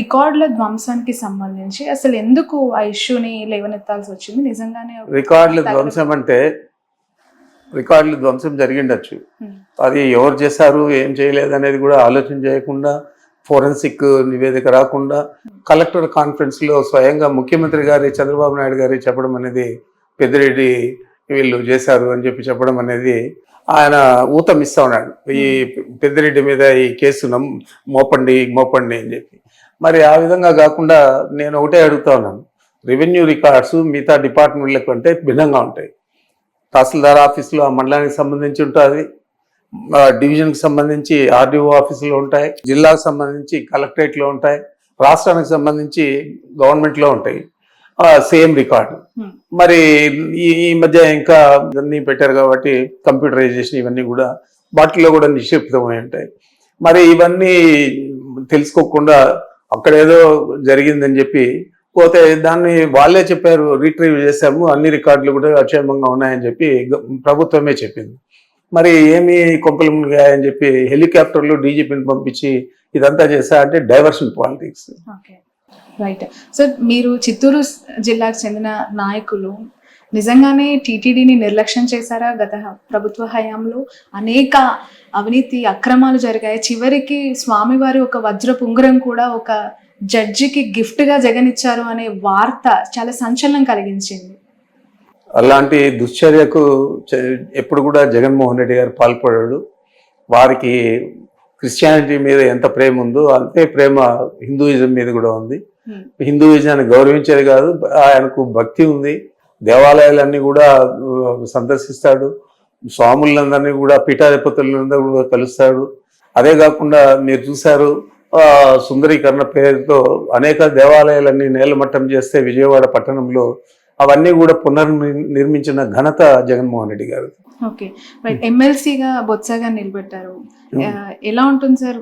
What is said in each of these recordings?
రికార్డుల ధ్వంసానికి సంబంధించి అసలు ఎందుకు ఆ ఇష్యూని లేవనెత్తాల్సి వచ్చింది? నిజంగానే రికార్డుల ధ్వంసం అంటే రికార్డుల ధ్వంసం జరిగిండొచ్చు. అది ఎవరు చేశారు ఏం చేయలేదు అనేది కూడా ఆలోచన చేయకుండా ఫోరెన్సిక్ నివేదిక రాకుండా కలెక్టర్ కాన్ఫరెన్స్లో స్వయంగా ముఖ్యమంత్రి గారి చంద్రబాబు నాయుడు గారి చెప్పడం అనేది పెద్దిరెడ్డి వీళ్ళు చేశారు అని చెప్పి చెప్పడం అనేది ఆయన ఊతం ఇస్తా ఉన్నాడు ఈ పెద్దిరెడ్డి మీద ఈ కేసు మోపండి మోపండి అని చెప్పి. మరి ఆ విధంగా కాకుండా నేను ఒకటే అడుగుతా ఉన్నాను. రెవెన్యూ రికార్డ్స్ మిగతా డిపార్ట్మెంట్ల కంటే భిన్నంగా ఉంటాయి. తహసీల్దార్ ఆఫీసులో ఆ మండలానికి సంబంధించి ఉంటుంది డివిజన్కి సంబంధించి ఆర్డీఓ ఆఫీసులో ఉంటాయి. జిల్లాకు సంబంధించి కలెక్టరేట్లో ఉంటాయి. రాష్ట్రానికి సంబంధించి గవర్నమెంట్లో ఉంటాయి. Same record. Hmm. మరి ఈ ఈ మధ్య ఇంకా ఇవన్నీ పెట్టారు కాబట్టి కంప్యూటరైజేషన్ ఇవన్నీ కూడా వాటిలో కూడా నిక్షిప్తమై ఉంటాయి. మరి ఇవన్నీ తెలుసుకోకుండా అక్కడ ఏదో జరిగిందని చెప్పి పోతే దాన్ని వాళ్ళే చెప్పారు రీట్రీవ్ చేశాము అన్ని రికార్డులు కూడా అక్షేమంగా ఉన్నాయని చెప్పి ప్రభుత్వమే చెప్పింది. మరి ఏమి కొంపలు మునిగాయని చెప్పి హెలికాప్టర్లు డీజీపీని పంపించి ఇదంతా చేశా అంటే డైవర్షన్ పాలిటిక్స్. రైట్. సార్ మీరు చిత్తూరు జిల్లాకు చెందిన నాయకులు నిజంగానే టీటీడీని నిర్లక్ష్యం చేశారా గత ప్రభుత్వ హయాంలో? అనేక అవినీతి అక్రమాలు జరిగాయి. చివరికి స్వామివారి ఒక వజ్రపు ఉంగరం కూడా ఒక జడ్జికి గిఫ్ట్గా జగన్ ఇచ్చారు అనే వార్త చాలా సంచలనం కలిగించింది. అలాంటి దుశ్చర్యకు ఎప్పుడు కూడా జగన్మోహన్ రెడ్డి గారు పాల్పడాడు. వారికి క్రిస్టియానిటీ మీద ఎంత ప్రేమ ఉందో అంతే ప్రేమ హిందూయిజం మీద కూడా ఉంది. హిందూయిజాన్ని గౌరవించేది కాదు ఆయనకు భక్తి ఉంది. దేవాలయాలన్నీ కూడా సందర్శిస్తాడు. స్వాములందరినీ కూడా పీఠాధిపతులందరూ కూడా కలుస్తాడు. అదే కాకుండా మీరు చూశారు సుందరీకరణ పేరుతో అనేక దేవాలయాలన్నీ నేలమట్టం చేస్తే విజయవాడ పట్టణంలో అవన్నీ కూడా పునర్నిర్మించిన ఘనత జగన్మోహన్ రెడ్డి గారు. ఓకే. రైట్ ఎమ్మెల్సీగా బొత్సగా నిలబెట్టారు. ఆ, ఎలా ఉంటుంది సార్?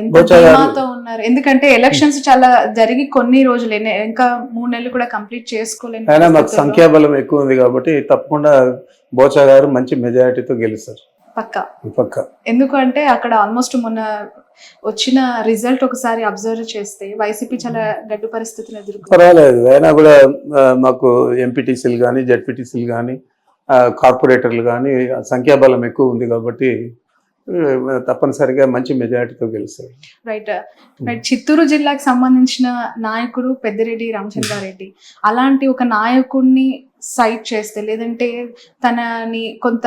ఎంత ధీమాతో ఉన్నారు? ఎందుకంటే ఎలక్షన్స్ చాలా జరిగి కొన్ని రోజులు ఇంకా మూడు నెలలు కూడా కంప్లీట్ చేసుకోలేని అయినా మాకు సంఖ్యాబలం ఎక్కువ ఉంది కాబట్టి తప్పకుండా బోచా గారు మంచి మెజారిటీతో గెలుస్తారు. పక్కా. పక్క. ఎందుకంటే అక్కడ ఆల్మోస్ట్ మొన్న వచ్చిన రిజల్ట్ ఒకసారి అబ్జర్వ్ చేస్తే వైసీపీ చాలా గడ్డు పరిస్థితులు ఎదుర్కొంది. పర్వాలేదు. అయినా కూడా మాకు ఎంపీటీసీలు కానీ జడ్పీటీసీలు కానీ కార్పొరేటర్లు కానీ సంఖ్యాబలం ఎక్కువ ఉంది కాబట్టి తప్పనిసరిగా మంచి మెజారిటీతో గెలుస్తారు. రైట్ రైట్ చిత్తూరు జిల్లాకు సంబంధించిన నాయకుడు పెద్దిరెడ్డి రామచంద్రారెడ్డి. అలాంటి ఒక నాయకుడిని సైట్ చేస్తే లేదంటే తనని కొంత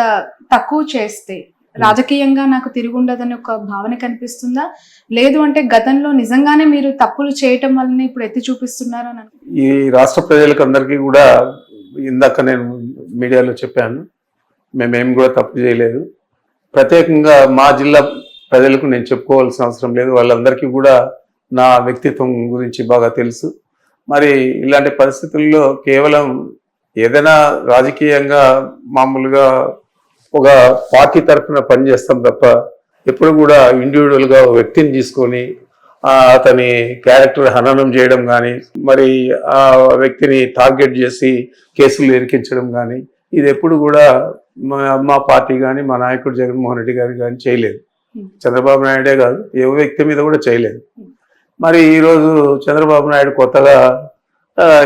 తక్కువ చేస్తే రాజకీయంగా నాకు తిరుగుండదని ఒక భావన కనిపిస్తుందా? లేదు అంటే గతంలో నిజంగానే మీరు తప్పులు చేయటం వల్లనే ఇప్పుడు ఎత్తి చూపిస్తున్నారు అని ఈ రాష్ట్ర ప్రజలకు అందరికీ కూడా ఇందాక నేను మీడియాలో చెప్పాను మేమేం కూడా తప్పు చేయలేదు. ప్రత్యేకంగా మా జిల్లా ప్రజలకు నేను చెప్పుకోవాల్సిన అవసరం లేదు. వాళ్ళందరికీ కూడా నా వ్యక్తిత్వం గురించి బాగా తెలుసు. మరి ఇలాంటి పరిస్థితుల్లో కేవలం ఏదైనా రాజకీయంగా మామూలుగా ఒక పార్టీ తరఫున పనిచేస్తాం తప్ప ఎప్పుడు కూడా ఇండివిజువల్గా ఒక వ్యక్తిని తీసుకొని అతని క్యారెక్టర్ హననం చేయడం కానీ మరి ఆ వ్యక్తిని టార్గెట్ చేసి కేసులు ఇరికించడం కానీ ఇది ఎప్పుడు కూడా మా పార్టీ కానీ మా నాయకుడు జగన్మోహన్ రెడ్డి గారు కానీ చేయలేదు Hmm. చంద్రబాబు నాయుడే కాదు ఏ వ్యక్తి మీద కూడా చేయలేదు మరి ఈరోజు చంద్రబాబు నాయుడు కొత్తగా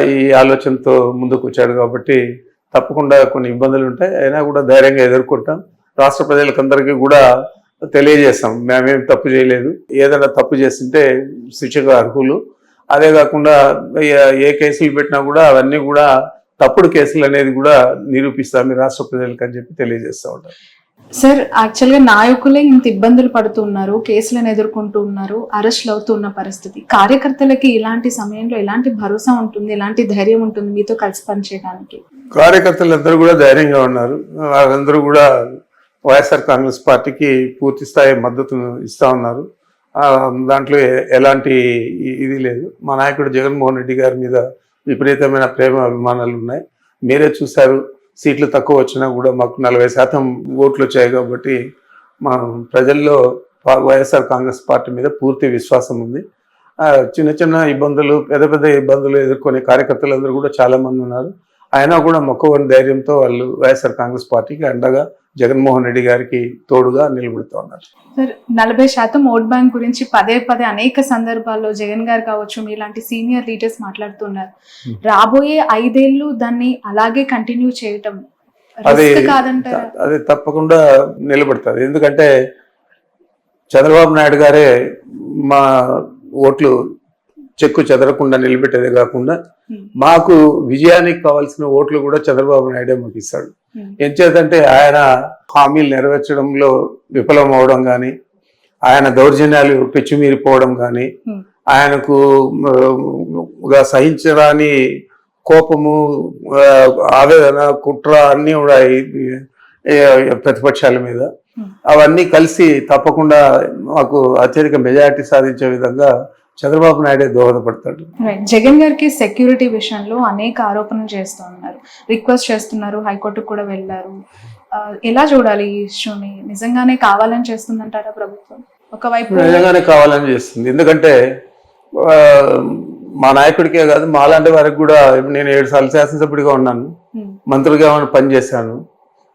ఈ ఆలోచనతో ముందుకు వచ్చాడు కాబట్టి తప్పకుండా కొన్ని ఇబ్బందులు ఉంటాయి. అయినా కూడా ధైర్యంగా ఎదుర్కొంటాం. రాష్ట్ర ప్రజలకందరికీ కూడా తెలియజేస్తాం. మేమేం తప్పు చేయలేదు. ఏదైనా తప్పు చేస్తుంటే శిక్షకు అర్హులు. అదే కాకుండా ఏ- కేసులు పెట్టినా కూడా అవన్నీ కూడా తప్పుడు కేసులు అనేది కూడా నిరూపిస్తాం రాష్ట్ర ప్రజలకు అని చెప్పి తెలియజేస్తూ ఉంటాం. సార్ యాక్చువల్గా నాయకులే ఇంత ఇబ్బందులు పడుతున్నారు కేసులను ఎదుర్కొంటూ ఉన్నారు అరెస్ట్లు అవుతున్న పరిస్థితి. కార్యకర్తలకి ఇలాంటి సమయంలో ఎలాంటి భరోసా ఉంటుంది ఎలాంటి ధైర్యం ఉంటుంది మీతో కలిసి పనిచేయడానికి? కార్యకర్తలందరూ కూడా ధైర్యంగా ఉన్నారు. వాళ్ళందరూ కూడా వైఎస్ఆర్ కాంగ్రెస్ పార్టీకి పూర్తి స్థాయి మద్దతును ఇస్తూ ఉన్నారు. దాంట్లో ఎలాంటి ఇది లేదు. మా నాయకుడు జగన్మోహన్ రెడ్డి గారి మీద విపరీతమైన ప్రేమ అభిమానాలు ఉన్నాయి. మీరే చూశారు సీట్లు తక్కువ వచ్చినా కూడా మాకు నలభై శాతం ఓట్లు వచ్చాయి కాబట్టి మా ప్రజల్లో వైఎస్ఆర్ కాంగ్రెస్ పార్టీ మీద పూర్తి విశ్వాసం ఉంది. చిన్న చిన్న ఇబ్బందులు పెద్ద పెద్ద ఇబ్బందులు ఎదుర్కొనే కార్యకర్తలందరూ కూడా చాలా మంది ఉన్నారు. అయినా కూడా మొక్కవని ధైర్యంతో వాళ్ళు వైఎస్ఆర్ కాంగ్రెస్ పార్టీకి అండగా జగన్మోహన్ రెడ్డి గారికి తోడుగా నిలబడుతూ ఉన్నారు. సార్ నలభై శాతం ఓట్ బ్యాంక్ గురించి పదే పదే అనేక సందర్భాల్లో జగన్ గారు కావచ్చు మీలాంటి సీనియర్ లీడర్స్ మాట్లాడుతున్నారు. రాబోయే ఐదేళ్ళు దాన్ని అలాగే కంటిన్యూ చేయటం అది అది తప్పకుండా నిలబడుతుంది. ఎందుకంటే చంద్రబాబు నాయుడు గారే మా ఓట్లు చెక్కు చెదరకుండా నిలబెట్టేదే కాకుండా. మాకు విజయానికి కావాల్సిన ఓట్లు కూడా చంద్రబాబు నాయుడే మాకు ఇస్తాడు Hmm. ఎంచేతంటే ఆయన హామీలు నెరవేర్చడంలో విఫలం అవడం కానీ ఆయన దౌర్జన్యాలు పెచ్చుమీరిపోవడం కానీ Hmm. ఆయనకు సహించరాని కోపము ఆవేదన కుట్ర అన్నీ కూడా ప్రతిపక్షాల మీద Hmm. అవన్నీ కలిసి తప్పకుండా మాకు అత్యధిక మెజారిటీ సాధించే విధంగా చంద్రబాబు నాయుడే దోహదపడతాడు జగన్ గారికి సెక్యూరిటీ విషయంలో అనేక ఆరోపణలు చేస్తూ ఉన్నారు. రిక్వెస్ట్ చేస్తున్నారు హైకోర్టుకు కూడా వెళ్ళారు. ఎలా చూడాలి ఈ ఇష్యూని నిజంగానే కావాలని చేస్తుందంటారా ప్రభుత్వం? ఒకవైపు నిజంగానే కావాలని చేస్తుంది. ఎందుకంటే మా నాయకుడికే కాదు మాలాంటి వారికి కూడా నేను ఏడు సార్లు శాసనసభ్యుడిగా ఉన్నాను. ఉమ్, మంత్రులుగా పనిచేశాను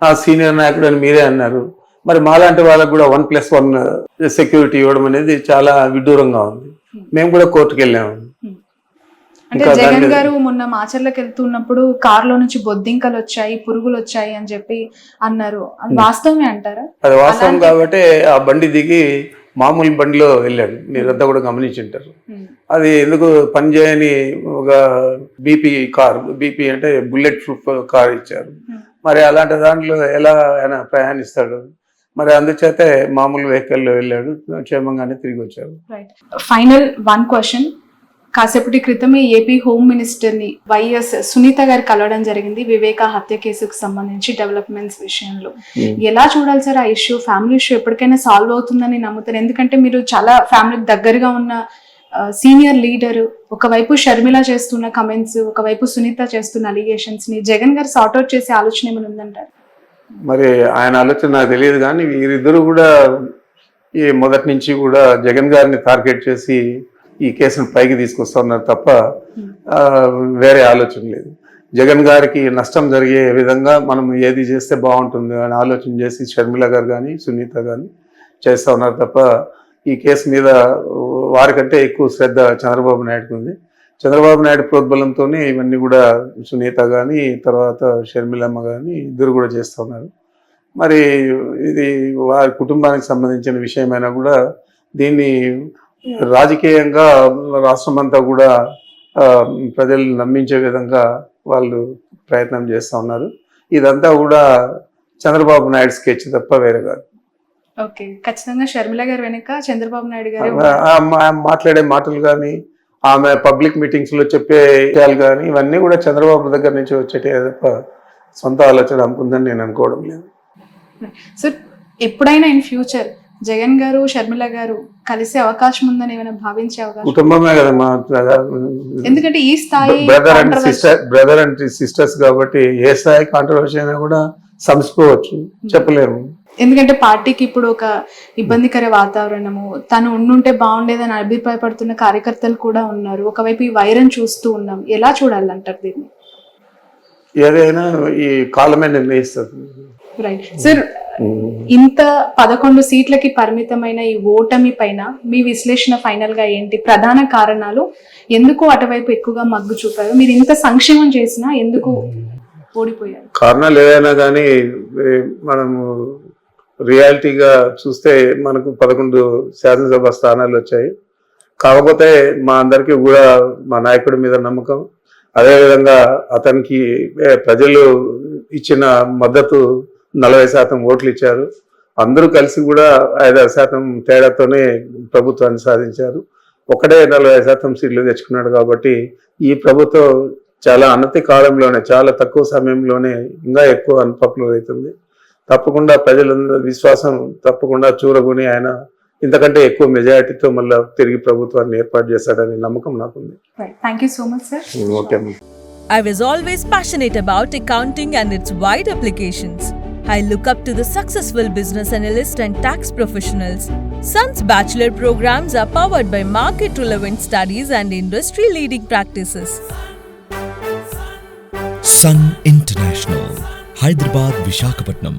ఆ సీనియర్ నాయకుడు అని మీరే అన్నారు. మరి మాలాంటి వాళ్ళకు కూడా వన్ ప్లస్ వన్ సెక్యూరిటీ ఇవ్వడం అనేది చాలా విడ్డూరంగా ఉంది. మేము కూడా కోర్టుకు వెళ్ళాము అంటే జగన్ గారు మొన్న మాచర్లకు వెళ్తున్నప్పుడు కారులో నుంచి బొద్దింకలు వచ్చాయి పురుగులు వచ్చాయి అని చెప్పి అన్నారు. అది వాస్తవమే అంటారా? అది వాస్తవం కాబట్టి ఆ బండి దిగి మామూలు బండిలో వెళ్ళాడు. మీరంతా కూడా గమనించుంటారు. ఉమ్, అది ఎందుకు పనిచేయని ఒక బీపీ కార్ బీపీ అంటే బుల్లెట్ ప్రూఫ్ కార్ ఇచ్చారు. మరి అలాంటి దాంట్లో ఎలా ఆయన ప్రయాణిస్తాడు? మరి అందుచేతే మామూలు వెహికల్లో వెళ్ళాడు క్షేమంగానే తిరిగి వచ్చారు రైట్ ఫైనల్ వన్ క్వశ్చన్ కాసేపటి క్రితమే ఏపీ హోమ్ మినిస్టర్ని వైఎస్ సునీత గారు కలవడం జరిగింది వివేక హత్య కేసుకు సంబంధించి డెవలప్మెంట్స్ విషయంలో. ఎలా చూడాలి సార్ ఆ ఇష్యూ ఫ్యామిలీ ఇష్యూ ఎప్పటికైనా సాల్వ్ అవుతుందని నమ్ముతారు. ఎందుకంటే మీరు చాలా ఫ్యామిలీకి దగ్గరగా ఉన్న సీనియర్ లీడర్ ఒకవైపు షర్మిల చేస్తున్న కమెంట్స్ ఒకవైపు సునీత చేస్తున్న అలిగేషన్స్ని జగన్ గారు సార్ట్అవుట్ చేసే ఆలోచన ఏమైనా ఉందంటారు? మరి ఆయన ఆలోచన నాకు తెలియదు కానీ వీరిద్దరూ కూడా ఈ మొదటి నుంచి కూడా జగన్ గారిని టార్గెట్ చేసి ఈ కేసును పైకి తీసుకొస్తున్నారు తప్ప వేరే ఆలోచన లేదు. జగన్ గారికి నష్టం జరిగే విధంగా మనం ఏది చేస్తే బాగుంటుంది అని ఆలోచన చేసి షర్మిల గారు కానీ సునీత కానీ చేస్తూ ఉన్నారు తప్ప ఈ కేసు మీద వారికంటే ఎక్కువ శ్రద్ధ చంద్రబాబు నాయుడుకు ఉంది చంద్రబాబు నాయుడు ప్రోద్బలంతోనే ఇవన్నీ కూడా సునీత కానీ తర్వాత షర్మిలమ్మ కానీ ఇద్దరు కూడా చేస్తూ ఉన్నారు. మరి ఇది వారి కుటుంబానికి సంబంధించిన విషయమైనా కూడా దీన్ని రాజకీయంగా రాష్ట్రం అంతా కూడా ఆ, ప్రజల్ని నమ్మించే విధంగా వాళ్ళు ప్రయత్నం చేస్తూ ఉన్నారు. ఇదంతా కూడా చంద్రబాబు నాయుడు స్కెచ్ తప్ప వేరే కాదు. ఓకే ఖచ్చితంగా షర్మిల గారు వెనుక చంద్రబాబు నాయుడు గారే మాట్లాడే మాటలు కానీ ఆమె పబ్లిక్ మీటింగ్స్లో చెప్పే విషయాలు కానీ ఇవన్నీ కూడా చంద్రబాబు దగ్గర నుంచి వచ్చేటే తప్ప సొంత ఆలోచన అనుకుందని నేను అనుకోవడం లేదు. సో ఎప్పుడైనా ఇన్ ఫ్యూచర్ జగన్ గారు షర్మిల గారు కలిసే అవకాశం ఉందని ఏమైనా భావించే అవకాశం కుటుంబమే కదా మా ఎందుకంటే ఈ స్థాయి brother and sister brother and sisters కాబట్టి ఏ స్థాయి కాంట్రవర్సీ అయినా కూడా సంసుకోవచ్చు చెప్పలేము. ఎందుకంటే పార్టీకి ఇప్పుడు ఒక ఇబ్బందికర వాతావరణము. తను ఉండుంటే బాగుండేదని అభిప్రాయపడుతున్న కార్యకర్తలు కూడా ఉన్నారు. ఒకవైపు ఈ వైరం చూస్తూ ఉన్నాం. ఎలా చూడాలంటారు దీన్ని? ఏదైనా ఈ కాలమే నిర్ణయిస్తుంది రైట్ సార్ ఇంత పదకొండు సీట్లకి పరిమితమైన ఈ ఓటమి పైన మీ విశ్లేషణ ఫైనల్గా ఏంటి? ప్రధాన కారణాలు ఎందుకు అటువైపు ఎక్కువగా మగ్గు చూపారు? మీరు ఇంత సంక్షేమం చేసినా ఎందుకు ఓడిపోయారు? కారణాలు ఏదైనా కానీ మనము రియాలిటీగా చూస్తే మనకు పదకొండు శాసనసభ స్థానాలు వచ్చాయి. కాకపోతే మా అందరికీ కూడా మా నాయకుడి మీద నమ్మకం. అదేవిధంగా అతనికి ప్రజలు ఇచ్చిన మద్దతు నలభై శాతం ఓట్లు ఇచ్చారు. అందరూ కలిసి కూడా ఐదారు శాతం తేడాతోనే ప్రభుత్వాన్ని సాధించారు. ఒకటే నలభై శాతం సీట్లు తెచ్చుకున్నాడు కాబట్టి ఈ ప్రభుత్వం చాలా అనతి కాలంలోనే చాలా తక్కువ సమయంలోనే ఇంకా ఎక్కువ అన్పాపులర్ అవుతుంది తప్పకుండా ప్రజలందరూ విశ్వాసం తప్పకుండా చూరగొని ఆయన ఇంతకంటే ఎక్కువ మెజారిటీతో మళ్ళీ తిరిగి ప్రభుత్వాన్ని ఏర్పాటు చేస్తాడని నమ్మకం నాకుంది thank you so much sir okay I was always passionate about accounting and its wide applications. I look up to the successful business analyst and tax professionals. Sun's bachelor programs are powered by market relevant studies and industry leading practices. Sun International Hyderabad Visakhapatnam